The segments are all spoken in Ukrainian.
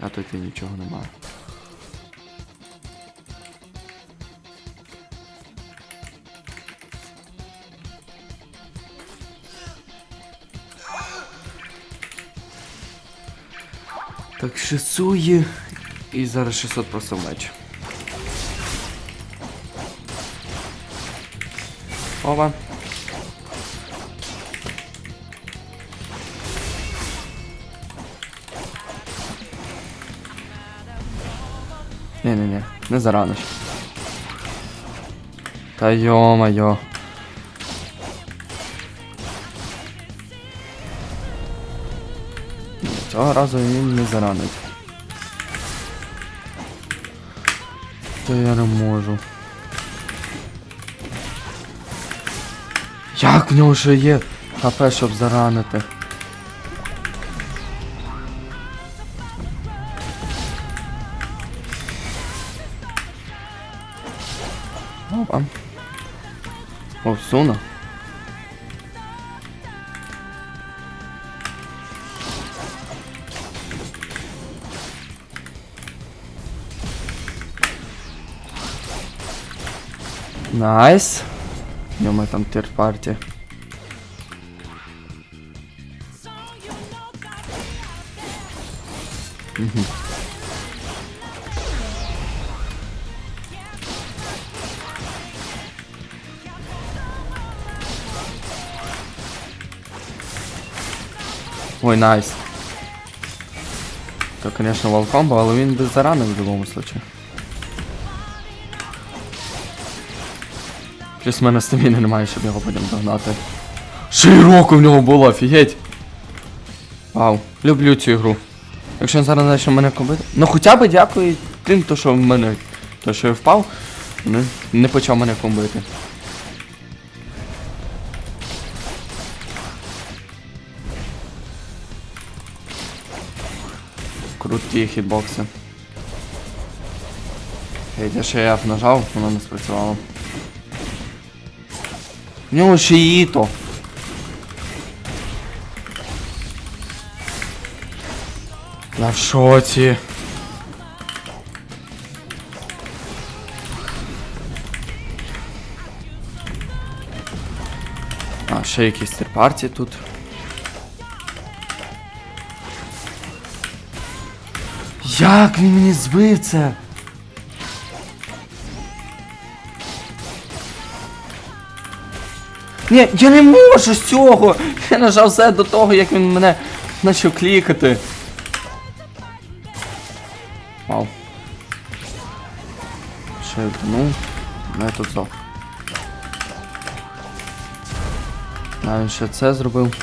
А тут і нічого немає. Так, шисує. І зараз 600 просто меч. Ова. Не-не-не, не зарано ще. Та. Ні, Цього разу він не заранить. Та я не можу. Як в нього ще є ХП, щоб заранити? Osuna? Nice. Nu mai am ter parte. Mm-hmm. Ой, найс. То, конечно, волкомбо, але він без зарани в будь-якому случаю. Плюс в мене стаміни немає, щоб його потім догнати. Року в нього було, офігеть. Вау, люблю цю ігру. Якщо він зараз почне мене кобити. Ну хоча б дякую тим, то що в мене. То що я впав, не, не почав мене комбити. Круті хітбокси. Геть, я ще F нажав, воно не спрацювало. В нього ще і іто. Я в шоці. А, ще якісь терпарті тут. Як він мені збив це? Ні, я не можу з цього! Я нажав все до того, як він мене почав клікати. Вау. Ще ну, не тут зов. А він ще це зробив.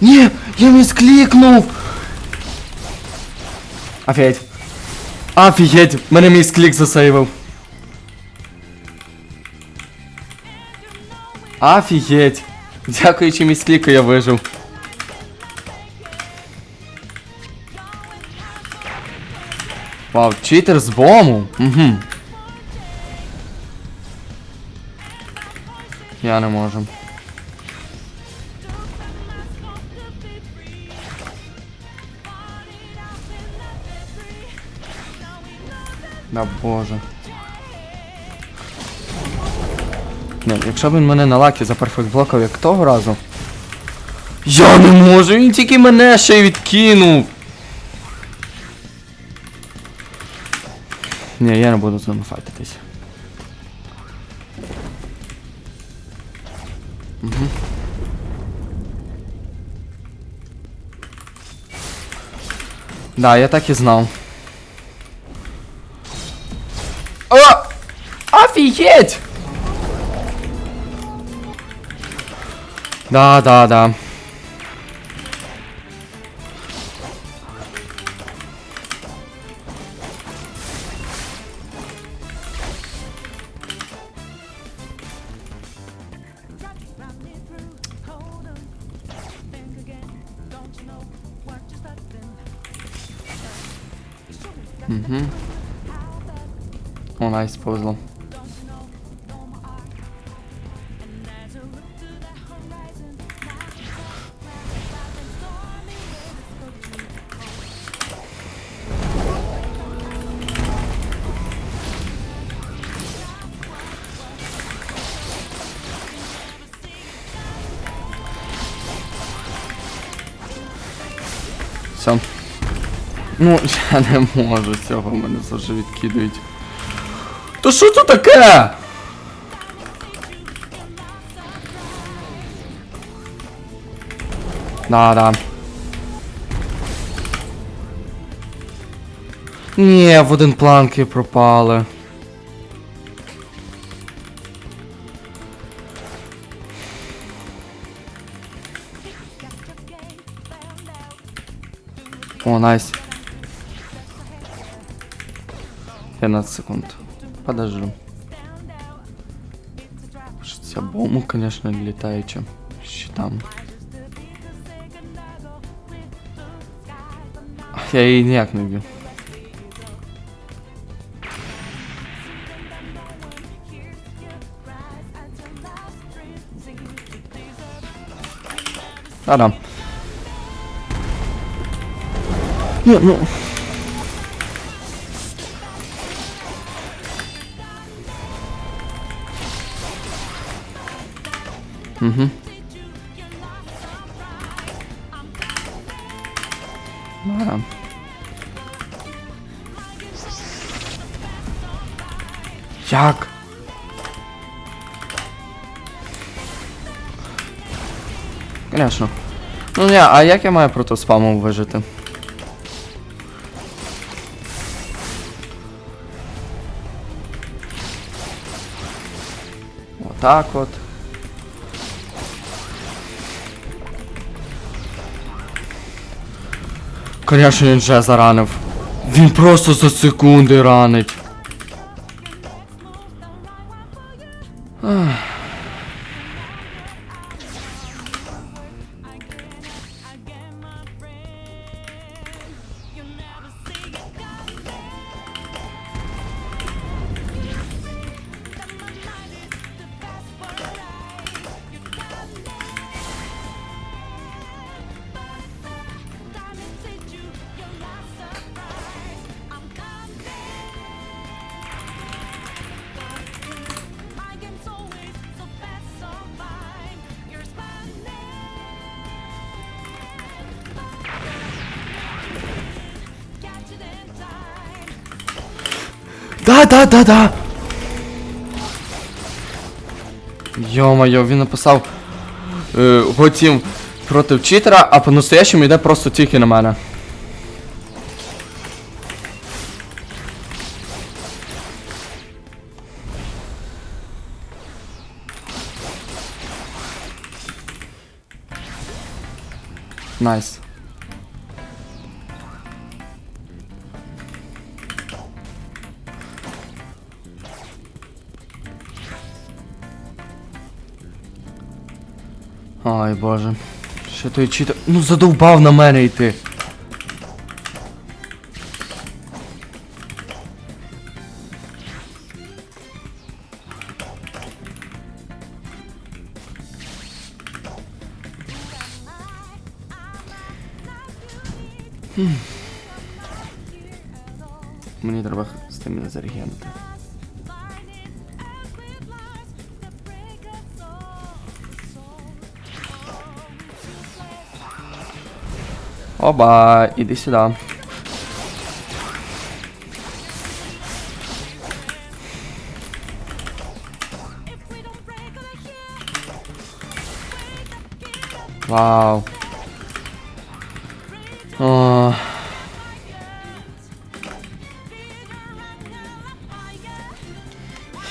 Ні! Я місклікнув! Офігеть. Офігеть! Мене мій склік засейвив. Офігеть! Дякуючи міскліку я вижив. Вау, читер з бому. Угу. Я не можу. Да боже. Не, якщо б він мене на лакі за перфект блокав як того разу. Я не можу, він тільки мене ще й відкинув. Ні, я не буду з ними файтитись. Угу. Да, я так і знав. Офігеть! Да, да, да. Угу. О, найс, повезло. Все. Ну, я не можу цього, мене завжди відкидають. То що це таке? Да, да. Ні, в один планки пропали. О, найс. 15 секунд. Подожду. Ця бомба, конечно, літаюча. Щитам. Я її ніяк не б'ю. Та-дам. Ні, ну. Угу. Да. Як? Конечно. Ну не, а як я маю проти спаму вижити? Отак от. Конечно, він вже заранив. Він просто за секунди ранить. Ах. Да, да, да, да. Йо-моє, він написав е, готім проти читера, а по-настоящему йде просто тільки на мене. Найс. Ай боже. Що той читер. Ну задовбав на мене йти. Мені треба з тим зарегенити. Оба, іди сюди. Вау. О.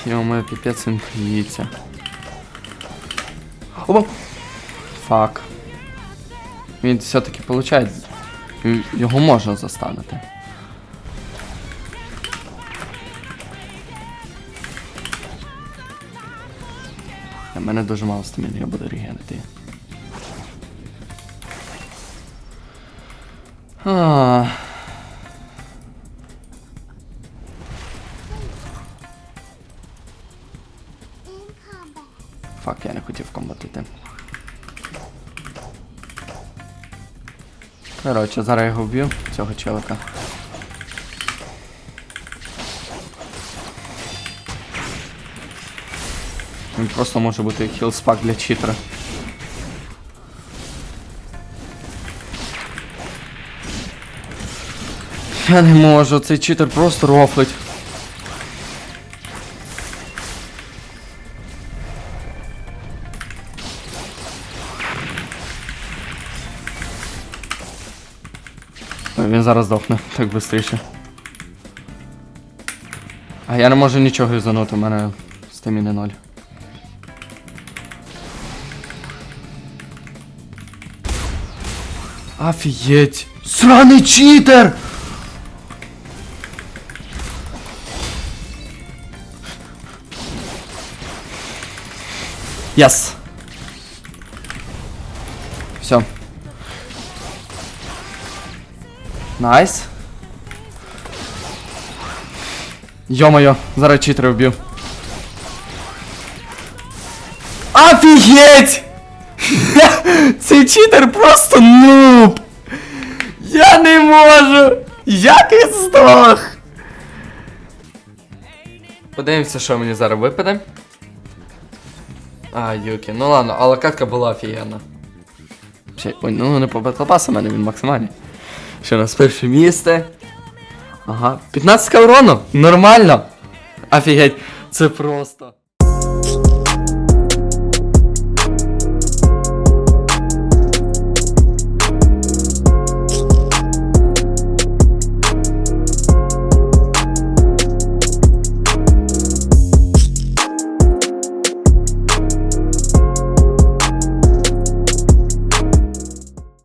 Ё-моё, пипец він плюється. Опа. Фак. Він все-таки получає. Його можна застанути. У мене дуже мало стаміни, я буду регенити. А. Фак, я не хотів комбатити. Коротше, зараз я його вб'ю, цього челика. Він просто може бути хілспак для читера. Я не можу, цей читер просто рофлить. Він зараз здохне, так швидше. А я не можу нічого різанути, у мене стаміни ноль. Офігеть! Сраний читер! Yes. Все. Найс. Йо-моє, зараз читера вб'ю. Офігеть! Цей читер просто нуб! Я не можу! Як він здох! Подивимося, що мені зараз випаде. А, Юкі, ну ладно, але катка була офігенна. Ой, ну не по батлпасу, мене він максимальний. Ще нас перше місце. Ага, 15 урону, нормально. Офігеть, це просто.